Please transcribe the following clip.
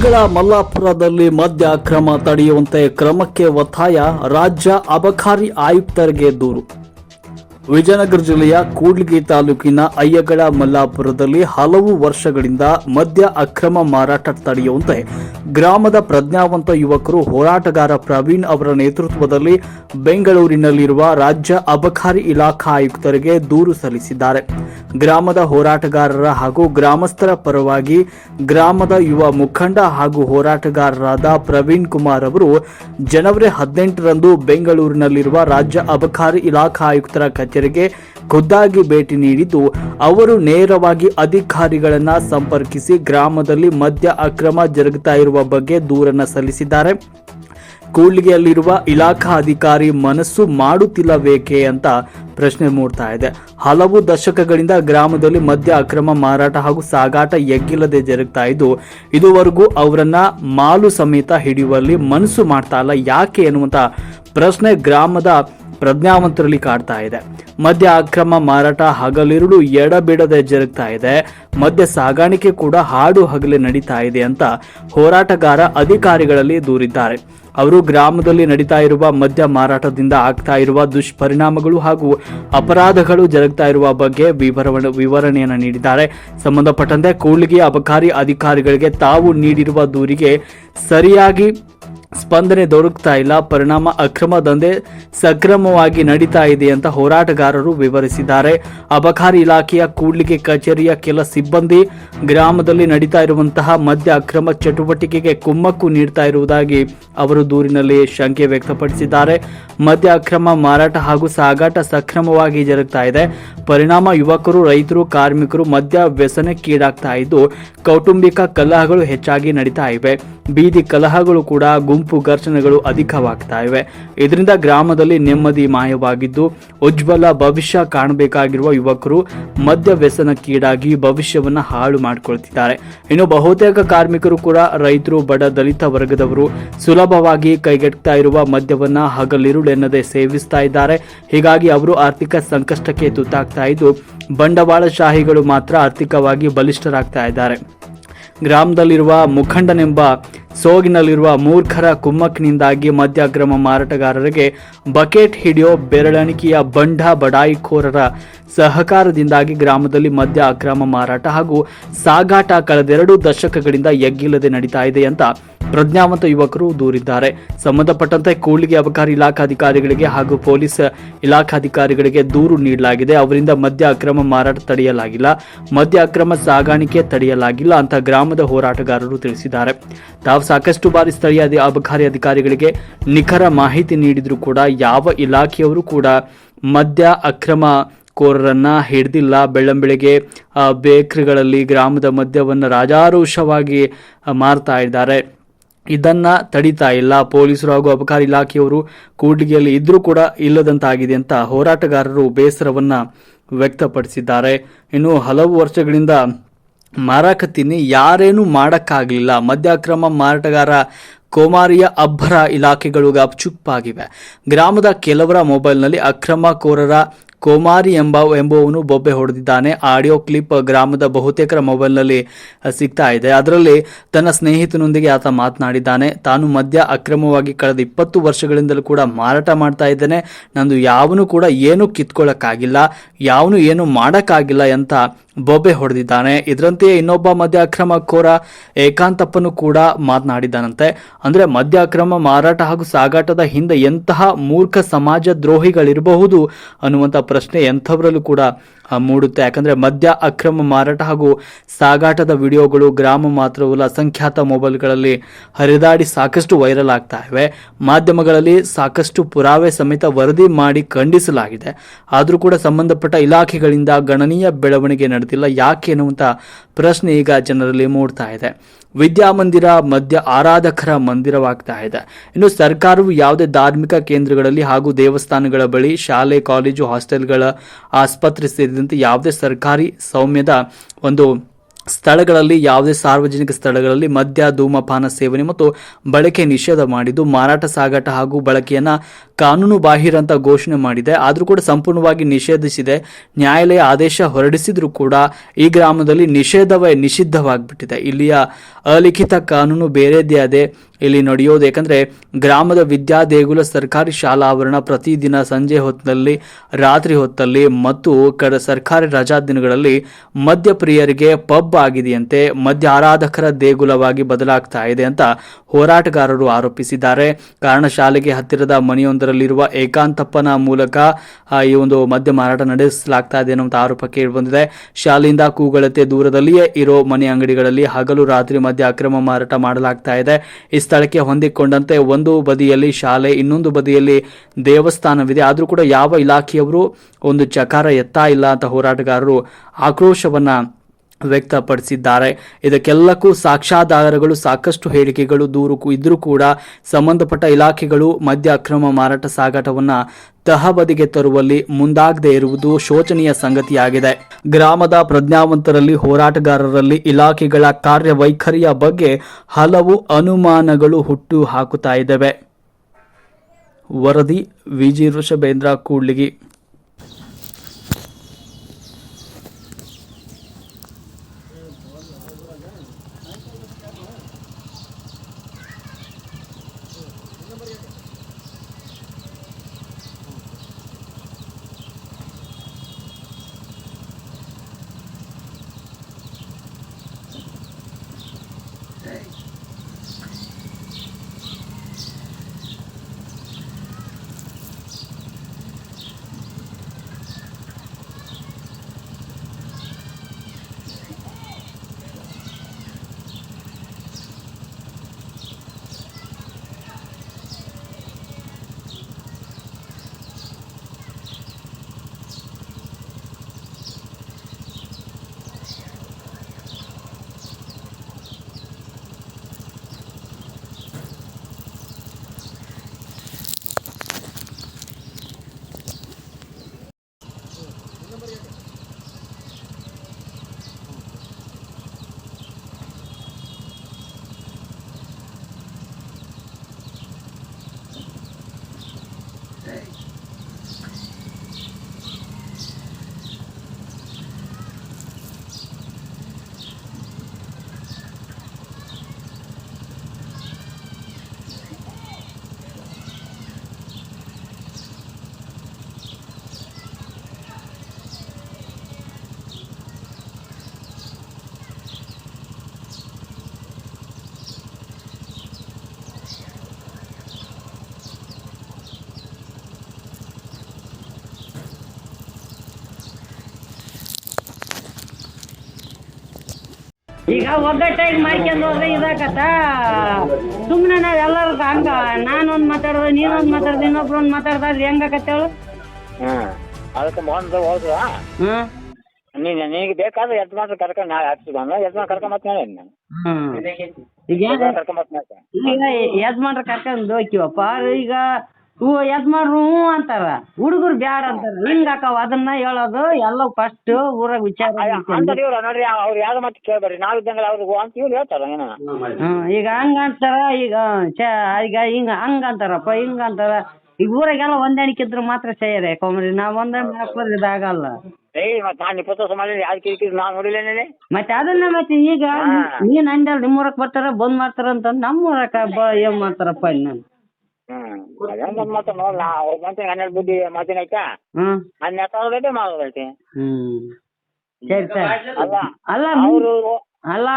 ಅಯ್ಯಗಳ ಮಲ್ಲಾಪುರದಲ್ಲಿ ಮದ್ಯ ಅಕ್ರಮ ತಡೆಯುವಂತೆ ಕ್ರಮಕ್ಕೆ ಒತ್ತಾಯ ರಾಜ್ಯ ಅಬಕಾರಿ ಆಯುಕ್ತರಿಗೆ ದೂರು. ವಿಜಯನಗರ ಜಿಲ್ಲೆಯ ಕೂಡ್ಲಿಗಿ ತಾಲೂಕಿನ ಅಯ್ಯಗಳ ಮಲ್ಲಾಪುರದಲ್ಲಿ ಹಲವು ವರ್ಷಗಳಿಂದ ಮದ್ಯ ಅಕ್ರಮ ಮಾರಾಟ ತಡೆಯುವಂತೆ ಗ್ರಾಮದ ಪ್ರಜ್ಞಾವಂತ ಯುವಕರು ಹೋರಾಟಗಾರ ಪ್ರವೀಣ್ ಅವರ ನೇತೃತ್ವದಲ್ಲಿ ಬೆಂಗಳೂರಿನಲ್ಲಿರುವ ರಾಜ್ಯ ಅಬಕಾರಿ ಇಲಾಖಾ ಆಯುಕ್ತರಿಗೆ ದೂರು ಸಲ್ಲಿಸಿದ್ದಾರೆ. ಗ್ರಾಮದ ಹೋರಾಟಗಾರರ ಹಾಗೂ ಗ್ರಾಮಸ್ಥರ ಪರವಾಗಿ ಗ್ರಾಮದ ಯುವ ಮುಖಂಡ ಹಾಗೂ ಹೋರಾಟಗಾರರಾದ ಪ್ರವೀಣ್ ಕುಮಾರ್ ಅವರು ಜನವರಿ ಹದಿನೆಂಟರಂದು ಬೆಂಗಳೂರಿನಲ್ಲಿರುವ ರಾಜ್ಯ ಅಬಕಾರಿ ಇಲಾಖಾ ಆಯುಕ್ತರ ಕಚೇರಿಗೆ ಖುದ್ದಾಗಿ ಭೇಟಿ ನೀಡಿದ್ದು, ಅವರು ನೇರವಾಗಿ ಅಧಿಕಾರಿಗಳನ್ನು ಸಂಪರ್ಕಿಸಿ ಗ್ರಾಮದಲ್ಲಿ ಮದ್ಯ ಅಕ್ರಮ ಜರುಗುತ್ತಾ ಇರುವ ಬಗ್ಗೆ ದೂರನ್ನು ಸಲ್ಲಿಸಿದ್ದಾರೆ. ಕೂಡ್ಲಿಗೆಯಲ್ಲಿರುವ ಇಲಾಖಾ ಅಧಿಕಾರಿ ಮನಸ್ಸು ಮಾಡುತ್ತಿಲ್ಲಬೇಕೆ ಅಂತ ಪ್ರಶ್ನೆ ಮೂಡ್ತಾ ಇದೆ. ಹಲವು ದಶಕಗಳಿಂದ ಗ್ರಾಮದಲ್ಲಿ ಮದ್ಯ ಅಕ್ರಮ ಮಾರಾಟ ಹಾಗೂ ಸಾಗಾಟ ಎಗ್ಗಿಲ್ಲದೆ ಜರುಗ್ತಾ ಇದ್ದು, ಇದುವರೆಗೂ ಅವರನ್ನ ಮಾಲು ಸಮೇತ ಹಿಡಿಯುವಲ್ಲಿ ಮನಸ್ಸು ಮಾಡ್ತಾ ಇಲ್ಲ. ಯಾಕೆ ಎನ್ನುವಂತ ಪ್ರಶ್ನೆ ಗ್ರಾಮದ ಪ್ರಜ್ಞಾವಂತರಲ್ಲಿ ಕಾಡ್ತಾ ಇದೆ. ಮದ್ಯ ಅಕ್ರಮ ಮಾರಾಟ ಹಗಲಿರುಳು ಎಡಬಿಡದೆ ಜರುಗ್ತಾ ಇದೆ. ಮದ್ಯ ಸಾಗಾಣಿಕೆ ಕೂಡ ಹಾಡು ಹಗಲೇ ನಡೀತಾ ಇದೆ ಅಂತ ಹೋರಾಟಗಾರ ಅಧಿಕಾರಿಗಳಲ್ಲಿ ದೂರಿದ್ದಾರೆ. ಅವರು ಗ್ರಾಮದಲ್ಲಿ ನಡೀತಾ ಇರುವ ಮದ್ಯ ಮಾರಾಟದಿಂದ ಆಗ್ತಾ ಇರುವ ದುಷ್ಪರಿಣಾಮಗಳು ಹಾಗೂ ಅಪರಾಧಗಳು ಜರುಗ್ತಾ ಇರುವ ಬಗ್ಗೆ ವಿವರಣೆಯನ್ನು ನೀಡಿದ್ದಾರೆ. ಸಂಬಂಧಪಟ್ಟಂತೆ ಕೂಡ್ಲಿಗಿ ಅಬಕಾರಿ ಅಧಿಕಾರಿಗಳಿಗೆ ತಾವು ನೀಡಿರುವ ದೂರಿಗೆ ಸರಿಯಾಗಿ ಸ್ಪಂದನೆ ದೊರಕ್ತಾ ಇಲ್ಲ, ಪರಿಣಾಮ ಅಕ್ರಮ ದಂಧೆ ಸಕ್ರಮವಾಗಿ ನಡೀತಾ ಇದೆ ಅಂತ ಹೋರಾಟಗಾರರು ವಿವರಿಸಿದ್ದಾರೆ. ಅಬಕಾರಿ ಇಲಾಖೆಯ ಕೂಡ್ಲಿಗೆ ಕಚೇರಿಯ ಕೆಲ ಸಿಬ್ಬಂದಿ ಗ್ರಾಮದಲ್ಲಿ ನಡೀತಾ ಇರುವಂತಹ ಮದ್ಯ ಅಕ್ರಮ ಚಟುವಟಿಕೆಗೆ ಕುಮ್ಮಕ್ಕು ನೀಡ್ತಾ ಇರುವುದಾಗಿ ಅವರು ದೂರಿನಲ್ಲಿ ಶಂಕೆ ವ್ಯಕ್ತಪಡಿಸಿದ್ದಾರೆ. ಮದ್ಯ ಅಕ್ರಮ ಮಾರಾಟ ಹಾಗೂ ಸಾಗಾಟ ಸಕ್ರಮವಾಗಿ ಜರುಗ್ತಾ ಇದೆ. ಪರಿಣಾಮ ಯುವಕರು, ರೈತರು, ಕಾರ್ಮಿಕರು ಮದ್ಯ ವ್ಯಸನಕ್ಕೀಡಾಗ್ತಾ ಇದ್ದು, ಕೌಟುಂಬಿಕ ಕಲಹಗಳು ಹೆಚ್ಚಾಗಿ ನಡೀತಾ ಇವೆ. ಬೀದಿ ಕಲಹಗಳು ಕೂಡ ಘರ್ಷಣೆಗಳು ಅಧಿಕವಾಗ್ತಾ ಇವೆ. ಇದರಿಂದ ಗ್ರಾಮದಲ್ಲಿ ನೆಮ್ಮದಿ ಮಾಯವಾಗಿದ್ದು, ಉಜ್ವಲ ಭವಿಷ್ಯ ಕಾಣಬೇಕಾಗಿರುವ ಯುವಕರು ಮದ್ಯ ವ್ಯಸನಕ್ಕೀಡಾಗಿ ಭವಿಷ್ಯವನ್ನ ಹಾಳು ಮಾಡಿಕೊಳ್ತಿದ್ದಾರೆ. ಇನ್ನು ಬಹುತೇಕ ಕಾರ್ಮಿಕರು ಕೂಡ ರೈತರು, ಬಡ ದಲಿತ ವರ್ಗದವರು ಸುಲಭವಾಗಿ ಕೈಗೆಟ್ತಾ ಇರುವ ಮದ್ಯವನ್ನ ಹಗಲಿರುಳೆನ್ನದೆ ಸೇವಿಸ್ತಾ ಇದ್ದಾರೆ. ಹೀಗಾಗಿ ಅವರು ಆರ್ಥಿಕ ಸಂಕಷ್ಟಕ್ಕೆ ತುತ್ತಾಗ್ತಾ ಇದ್ದು, ಬಂಡವಾಳಶಾಹಿಗಳು ಮಾತ್ರ ಆರ್ಥಿಕವಾಗಿ ಬಲಿಷ್ಠರಾಗ್ತಾ ಇದ್ದಾರೆ. ಗ್ರಾಮದಲ್ಲಿರುವ ಮುಖಂಡನೆಂಬ ಸೋಗಿನಲ್ಲಿರುವ ಮೂರ್ಖರ ಕುಮ್ಮಕ್ಕಿನಿಂದಾಗಿ ಮದ್ಯಾಕ್ರಮ ಮಾರಾಟಗಾರರಿಗೆ ಬಕೆಟ್ ಹಿಡಿಯೋ ಬೆರಳಣಿಕೆಯ ಬಂಡ ಬಡಾಯಿಕೋರರ ಸಹಕಾರದಿಂದಾಗಿ ಗ್ರಾಮದಲ್ಲಿ ಮದ್ಯ ಅಕ್ರಮ ಮಾರಾಟ ಹಾಗೂ ಸಾಗಾಟ ಕಳೆದೆರಡು ದಶಕಗಳಿಂದ ಎಗ್ಗಿಲ್ಲದೆ ನಡೀತಾ ಇದೆ ಅಂತ ಪ್ರಜ್ಞಾವಂತ ಯುವಕರು ದೂರಿದ್ದಾರೆ. ಸಂಬಂಧಪಟ್ಟಂತೆ ಕೂಡ್ಲಿಗೆ ಅಬಕಾರಿ ಇಲಾಖಾಧಿಕಾರಿಗಳಿಗೆ ಹಾಗೂ ಪೊಲೀಸ್ ಇಲಾಖಾಧಿಕಾರಿಗಳಿಗೆ ದೂರು ನೀಡಲಾಗಿದೆ. ಅವರಿಂದ ಮದ್ಯ ಅಕ್ರಮ ಮಾರಾಟ ತಡೆಯಲಾಗಿಲ್ಲ. ಮದ್ಯ ಅಕ್ರಮ ಸಾಗಾಣಿಕೆ ತಡೆಯಲಾಗಿಲ್ಲ ಅಂತ ಗ್ರಾಮದ ಹೋರಾಟಗಾರರು ತಿಳಿಸಿದ್ದಾರೆ. ತಾವು ಸಾಕಷ್ಟು ಬಾರಿ ಸ್ಥಳೀಯ ಅಬಕಾರಿ ಅಧಿಕಾರಿಗಳಿಗೆ ನಿಖರ ಮಾಹಿತಿ ನೀಡಿದರೂ ಕೂಡ ಯಾವ ಇಲಾಖೆಯವರು ಕೂಡ ಮದ್ಯ ಅಕ್ರಮ ಕೋರರನ್ನ ಹಿಡ್ದಿಲ್ಲ. ಬೆಳ್ಳಂಬೆಳಿಗ್ಗೆ ಬೇಕ್ರಿಗಳಲ್ಲಿ ಗ್ರಾಮದ ಮದ್ಯವನ್ನು ರಾಜಾರೋಷವಾಗಿ ಮಾರ್ತಾ ಇದ್ದಾರೆ. ಇದನ್ನ ತಡಿತಾ ಇಲ್ಲ. ಪೊಲೀಸರು ಹಾಗೂ ಅಬಕಾರಿ ಇಲಾಖೆಯವರು ಕೂಡ್ಲಿಗೆಯಲ್ಲಿ ಇದ್ರೂ ಕೂಡ ಇಲ್ಲದಂತಾಗಿದೆ ಅಂತ ಹೋರಾಟಗಾರರು ಬೇಸರವನ್ನ ವ್ಯಕ್ತಪಡಿಸಿದ್ದಾರೆ. ಇನ್ನು ಹಲವು ವರ್ಷಗಳಿಂದ ಮಾರಾಕತ್ತೀನಿ ಯಾರೇನು ಮಾಡೋಕ್ಕಾಗಲಿಲ್ಲ. ಮದ್ಯಾಕ್ರಮ ಮಾರಾಟಗಾರ ಕೋಮಾರಿಯ ಅಬ್ಬರ ಇಲಾಖೆಗಳು ಗಪ್ಚುಪ್ಪಾಗಿವೆ ಗ್ರಾಮದ ಕೆಲವರ ಮೊಬೈಲ್ನಲ್ಲಿ ಅಕ್ರಮ ಕೋರರ ಕೋಮಾರಿ ಎಂಬ ಎಂಬುವವನು ಬೊಬ್ಬೆ ಹೊಡೆದಿದ್ದಾನೆ. ಆಡಿಯೋ ಕ್ಲಿಪ್ ಗ್ರಾಮದ ಬಹುತೇಕರ ಮೊಬೈಲ್ನಲ್ಲಿ ಸಿಗ್ತಾ ಇದೆ. ಅದರಲ್ಲಿ ತನ್ನ ಸ್ನೇಹಿತನೊಂದಿಗೆ ಆತ ಮಾತನಾಡಿದ್ದಾನೆ. ತಾನು ಮದ್ಯ ಅಕ್ರಮವಾಗಿ ಕಳೆದ ಇಪ್ಪತ್ತು ವರ್ಷಗಳಿಂದಲೂ ಕೂಡ ಮಾರಾಟ ಮಾಡ್ತಾ ಇದ್ದೇನೆ. ನಂದು ಯಾವನು ಕೂಡ ಏನು ಕಿತ್ಕೊಳ್ಳೋಕ್ಕಾಗಿಲ್ಲ, ಯಾವನು ಏನು ಮಾಡೋಕ್ಕಾಗಿಲ್ಲ ಅಂತ ಬೊಬ್ಬೆ ಹೊಡೆದಿದ್ದಾನೆ. ಇದರಂತೆಯೇ ಇನ್ನೊಬ್ಬ ಮದ್ಯ ಅಕ್ರಮ ಕೋರ ಏಕಾಂತಪ್ಪನು ಕೂಡ ಮಾತನಾಡಿದ್ದಾನಂತೆ. ಅಂದ್ರೆ ಮದ್ಯ ಅಕ್ರಮ ಮಾರಾಟ ಹಾಗೂ ಸಾಗಾಟದ ಹಿಂದೆ ಎಂತಹ ಮೂರ್ಖ ಸಮಾಜ ದ್ರೋಹಿಗಳಿರಬಹುದು ಅನ್ನುವಂಥ ಪ್ರಶ್ನೆ ಎಂಥವರಲ್ಲೂ ಕೂಡ ಮೂಡುತ್ತೆ. ಯಾಕಂದರೆ ಮದ್ಯ, ಅಕ್ರಮ ಮಾರಾಟ ಹಾಗೂ ಸಾಗಾಟದ ವಿಡಿಯೋಗಳು ಗ್ರಾಮ ಮಾತ್ರವಲ್ಲ, ಅಸಂಖ್ಯಾತ ಮೊಬೈಲ್ಗಳಲ್ಲಿ ಹರಿದಾಡಿ ಸಾಕಷ್ಟು ವೈರಲ್ ಆಗ್ತಾ ಇವೆ. ಮಾಧ್ಯಮಗಳಲ್ಲಿ ಸಾಕಷ್ಟು ಪುರಾವೆ ಸಮೇತ ವರದಿ ಮಾಡಿ ಖಂಡಿಸಲಾಗಿದೆ. ಆದರೂ ಕೂಡ ಸಂಬಂಧಪಟ್ಟ ಇಲಾಖೆಗಳಿಂದ ಗಣನೀಯ ಬೆಳವಣಿಗೆ ನಡೆದಿಲ್ಲ. ಯಾಕೆ ಎನ್ನುವಂಥ ಪ್ರಶ್ನೆ ಈಗ ಜನರಲ್ಲಿ ಮೂಡ್ತಾ ಇದೆ. ವಿದ್ಯಾಮಂದಿರ ಮಧ್ಯ ಆರಾಧಕರ ಮಂದಿರವಾಗ್ತಾ ಇದೆ. ಇನ್ನು ಸರ್ಕಾರವು ಯಾವುದೇ ಧಾರ್ಮಿಕ ಕೇಂದ್ರಗಳಲ್ಲಿ ಹಾಗೂ ದೇವಸ್ಥಾನಗಳ ಬಳಿ ಶಾಲೆ, ಕಾಲೇಜು, ಹಾಸ್ಟೆಲ್ಗಳ ಆಸ್ಪತ್ರೆ ಯಾವುದೇ ಸರ್ಕಾರಿ ಸೌಮ್ಯದ ಒಂದು ಸ್ಥಳಗಳಲ್ಲಿ, ಯಾವುದೇ ಸಾರ್ವಜನಿಕ ಸ್ಥಳಗಳಲ್ಲಿ ಮದ್ಯ, ಧೂಮಪಾನ ಸೇವನೆ ಮತ್ತು ಬಳಕೆ ನಿಷೇಧ ಮಾಡಿದ್ದು, ಮಾರಾಟ, ಸಾಗಾಟ ಹಾಗೂ ಬಳಕೆಯನ್ನು ಕಾನೂನು ಬಾಹಿರ ಅಂತ ಘೋಷಣೆ ಮಾಡಿದೆ. ಆದರೂ ಕೂಡ ಸಂಪೂರ್ಣವಾಗಿ ನಿಷೇಧಿಸಿದೆ. ನ್ಯಾಯಾಲಯ ಆದೇಶ ಹೊರಡಿಸಿದರೂ ಕೂಡ ಈ ಗ್ರಾಮದಲ್ಲಿ ನಿಷೇಧವೇ ನಿಷಿದ್ಧವಾಗಿಬಿಟ್ಟಿದೆ. ಇಲ್ಲಿಯ ಅಲಿಖಿತ ಕಾನೂನು ಬೇರೆದೇ ಅದೇ. ಇಲ್ಲಿ ನಡೆಯೋದು ಏಕೆಂದರೆ ಗ್ರಾಮದ ವಿದ್ಯಾ ದೇಗುಲ ಸರ್ಕಾರಿ ಶಾಲಾ ಆವರಣ ಪ್ರತಿದಿನ ಸಂಜೆ ಹೊತ್ತಿನಲ್ಲಿ ರಾತ್ರಿ ಹೊತ್ತಲ್ಲಿ ಮತ್ತು ಕಡ ಸರ್ಕಾರಿ ರಜಾ ದಿನಗಳಲ್ಲಿ ಮದ್ಯಪ್ರಿಯರಿಗೆ ಪಬ್ ಆಗಿದೆಯಂತೆ ಮದ್ಯ ಆರಾಧಕರ ದೇಗುಲವಾಗಿ ಬದಲಾಗ್ತಾ ಇದೆ ಅಂತ ಹೋರಾಟಗಾರರು ಆರೋಪಿಸಿದ್ದಾರೆ. ಕಾರಣ ಶಾಲೆಗೆ ಹತ್ತಿರದ ಮನೆಯೊಂದರಲ್ಲಿರುವ ಏಕಾಂತಪ್ಪನ ಮೂಲಕ ಈ ಒಂದು ಮದ್ಯ ಮಾರಾಟ ನಡೆಸಲಾಗ್ತಾ ಇದೆ ಅನ್ನುವಂಥ ಆರೋಪ ಕೇಳಿ ಬಂದಿದೆ ಶಾಲೆಯಿಂದ ಕೂಗಳತೆ ದೂರದಲ್ಲಿಯೇ ಇರೋ ಮನೆ ಅಂಗಡಿಗಳಲ್ಲಿ ಹಗಲು ರಾತ್ರಿ ಮದ್ಯ ಅಕ್ರಮ ಮಾರಾಟ ಮಾಡಲಾಗ್ತಾ ಇದೆ. ಸ್ಥಳಕ್ಕೆ ಹೊಂದಿಕೊಂಡಂತೆ ಒಂದು ಬದಿಯಲ್ಲಿ ಶಾಲೆ, ಇನ್ನೊಂದು ಬದಿಯಲ್ಲಿ ದೇವಸ್ಥಾನವಿದೆ. ಆದರೂ ಕೂಡ ಯಾವ ಇಲಾಖೆಯವರು ಒಂದು ಚಕಾರ ಎತ್ತಾ ಇಲ್ಲ ಅಂತ ಹೋರಾಟಗಾರರು ಆಕ್ರೋಶವನ್ನ ವ್ಯಕ್ತಪಡಿಸಿದ್ದಾರೆ. ಇದಕ್ಕೆಲ್ಲಕ್ಕೂ ಸಾಕ್ಷ್ಯಾಧಾರಗಳು, ಸಾಕಷ್ಟು ಹೇಳಿಕೆಗಳು, ದೂರು ಇದ್ದರೂ ಕೂಡ ಸಂಬಂಧಪಟ್ಟ ಇಲಾಖೆಗಳು ಮದ್ಯ ಅಕ್ರಮ ಮಾರಾಟ ಸಾಗಾಟವನ್ನ ತಹಬದಿಗೆ ತರುವಲ್ಲಿ ಮುಂದಾಗದೇ ಇರುವುದು ಶೋಚನೀಯ ಸಂಗತಿಯಾಗಿದೆ. ಗ್ರಾಮದ ಪ್ರಜ್ಞಾವಂತರಲ್ಲಿ, ಹೋರಾಟಗಾರರಲ್ಲಿ ಇಲಾಖೆಗಳ ಕಾರ್ಯವೈಖರಿಯ ಬಗ್ಗೆ ಹಲವು ಅನುಮಾನಗಳು ಹುಟ್ಟು ಹಾಕುತ್ತಾ ಇದ್ದಾವೆ. ವರದಿ ವಿಜಿ ವೃಷಭೇಂದ್ರ ಕೂಡ್ಲಿಗಿ. ಈಗ ಒಗ್ಗಟ್ಟಾಗಿ ಮಾಡ್ಕೊಂಡು ಹೋದ್ರೆ ಇದಾಕತ್ತ ಸುಮ್ಮನೆ ನಾವು ಎಲ್ಲರೂ ಹಂಗ ನಾನೊಂದು ಮಾತಾಡೋದು ನೀನೊಂದು ಮಾತಾಡ್ದು ಇನ್ನೊಬ್ರು ಒಂದು ಮಾತಾಡ್ದಾದ್ರೆ ಹೆಂಗಾಕತ್ತೆ ಹೇಳು? ಹ್ಮ್ ಅದಕ್ಕೆ ಮೋಹನ್ ಹೋದ್ರ. ಹ್ಮ್ ನೀನು ನಿನಗೆ ಬೇಕಾದ್ರೆ ಯಜಮಾನ್ರು ಕರ್ಕೊಂಡು ನಾಳೆ ಹಚ್ಚಿ ಬಂದ ಯಜಮಾನ್ ಕರ್ಕೊಂಡ್ ಮತ್ತೆ ನಾನು ಹ್ಮ್ ಈಗ ಯಜಮಾನ್ರ ಕರ್ಕೊಂಡು ಹೋಗ್ತೀವಪ್ಪ ಈಗ ಹ್ಞೂ ಯಜಮಾನ್ರು ಹ್ಞೂ ಅಂತಾರ. ಹುಡುಗರು ಬ್ಯಾಡ ಅಂತಾರ. ಹಿಂಗಾಕವ ಅದನ್ನ ಹೇಳೋದು ಎಲ್ಲ ಫಸ್ಟ್ ಊರಾಗ ವಿಚಾರ ಮಾಡ್ಕೊಂಡು. ಅಂತ ಇವ್ರ ನೋಡ್ರಿ ಅವ್ರು ಯಾವ್ದು ಮತ್ತೆ ಕೇಳ್ಬೇಡ್ರಿ. ನಾವ್ ಅವ್ರ ಅವ್ರಿಗೆ ಅಂತ ಇವ್ರು ಹೇಳ್ತಾರ ಏನ ಹ್ಮ್ ಈಗ ಹಂಗ ಅಂತಾರ ಈಗ ಚ ಈಗ ಹಿಂಗ ಹಂಗ ಅಂತಾರಪ್ಪ ಹಿಂಗ ಅಂತಾರ. ಈಗ ಊರಾಗೆಲ್ಲ ಹೊಂದಾಣಿಕೆ ಇದ್ರೆ ಮಾತ್ರ ಸೇರಿ ಕೊಮ್ರಿ. ನಾವ್ ಒಂದೇ ಹಾಕೋದ್ರೆ ಇದಾಗಲ್ಲ. ಏಯ್ ಮತ್ತೆ ನಾನು ಇಪ್ಪತ್ತು ವರ್ಷ ಮಾಡಿ ಯಾವ್ದು ಕಿರಿಕಿರಿ ನಾನು ನೋಡಿಲ್ಲೇನೆ ಮತ್ತೆ ಅದನ್ನ ಮತ್ತೆ ಈಗ ನೀನ್ ಅಂದಲ್ ನಿಮ್ಮೂರಕ್ ಬರ್ತಾರ ಬಂದ್ ಮಾಡ್ತಾರ ಅಂತ ನಮ್ಮೂರಕ್ಕ ಬ ಏನ್ ಮಾಡ್ತಾರಪ್ಪ ಇನ್ನು? ಅದೇನ್ ಮತ್ತೆ ನೋಡ್ಲ ಅವ್ರ ಮತ್ತೆ ಹನ್ನೆರಡು ಬುದ್ಧಿ ಮಾತಿನ ಐತಾ? ಹ್ಮ್. ಹನ್ನೆರಡು ಸಾವಿರ ಮಾಡೋದೈತಿ ಹ್ಮ್. ಸರಿ ಸರಿ. ಅಲ್ಲ ಅಲ್ಲ ಅವರು ಅಲ್ಲ.